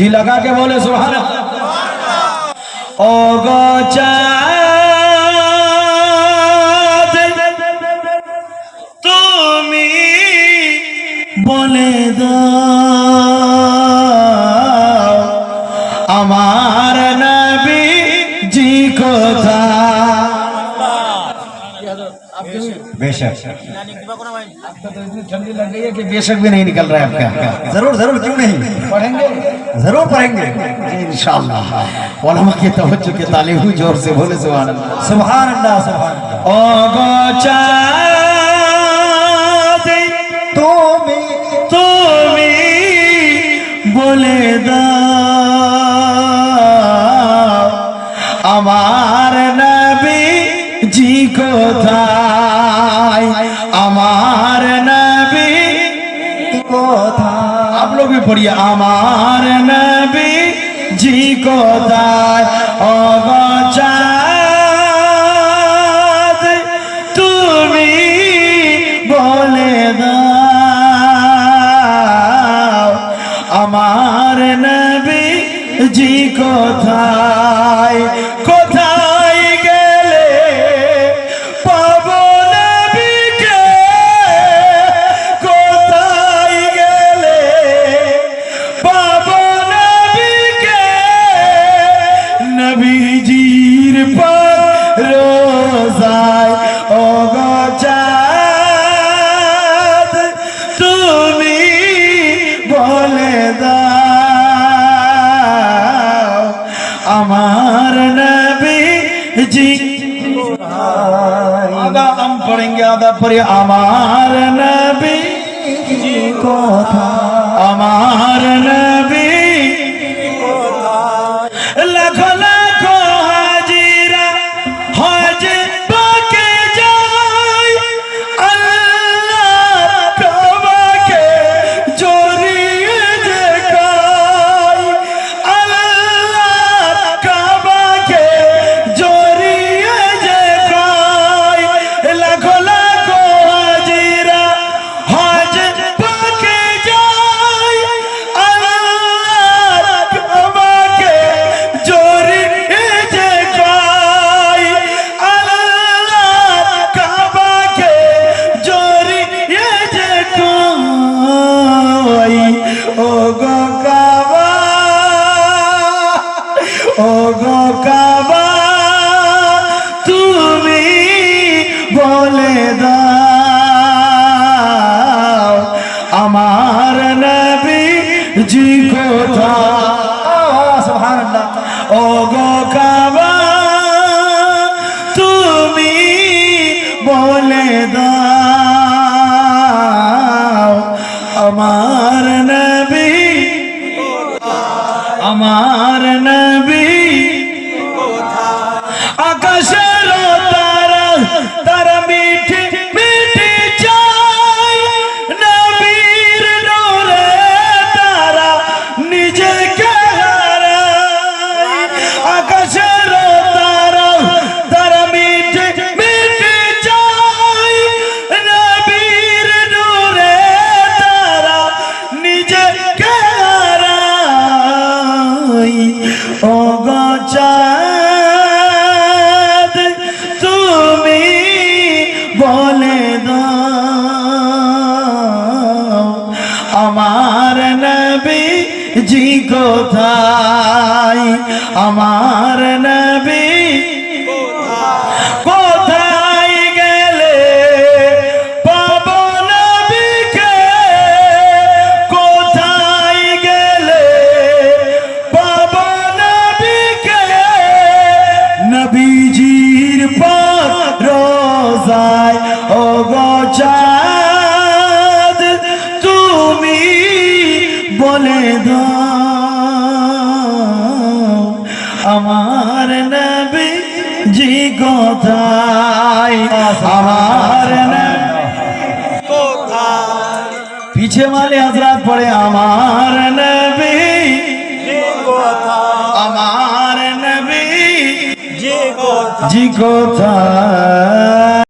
जी लगा के बोले सुभान ओ তুমি বলে দাও আমার নবী জি কোথা बेशक आपका तो इतनी ठंडी लग रही है कि बेशक भी नहीं निकल रहा है आपका जरूर जरूर क्यों नहीं पढ़ेंगे जरूर पढ़ेंगे जी इंशाल्लाह उलमा की तवज्जो के तालीम हुई जोर से बोले सुभान अल्लाह सुभान अल्लाह सुभान अल्लाह ও গোচাঁদ তুমি তুমি বলে দাও আমার নবী জি কোথায় আমার লোকে পড়ি আমার নবী জি কোথায় অবচার তুমি বলে দাও আমার নবী জি কোথায় যায়। ও গজাত তুমি বলে দাও, আমার নবী জি আদা আম পড়েঙ্গে আদা পরে আমার নবী কথা। আমার নবী আমার নবী জি কোথা সুবহানাল্লাহ। ও গো ও গচাদ তুমি বলে দাও আমার নবী জি কোথায়? আমার নবী বলে দাও, আমার নবী জি কোথায়? আমার পিছে মালে হাজরাত পড়ে, আমার নবী আমার নবী জি কোথায়?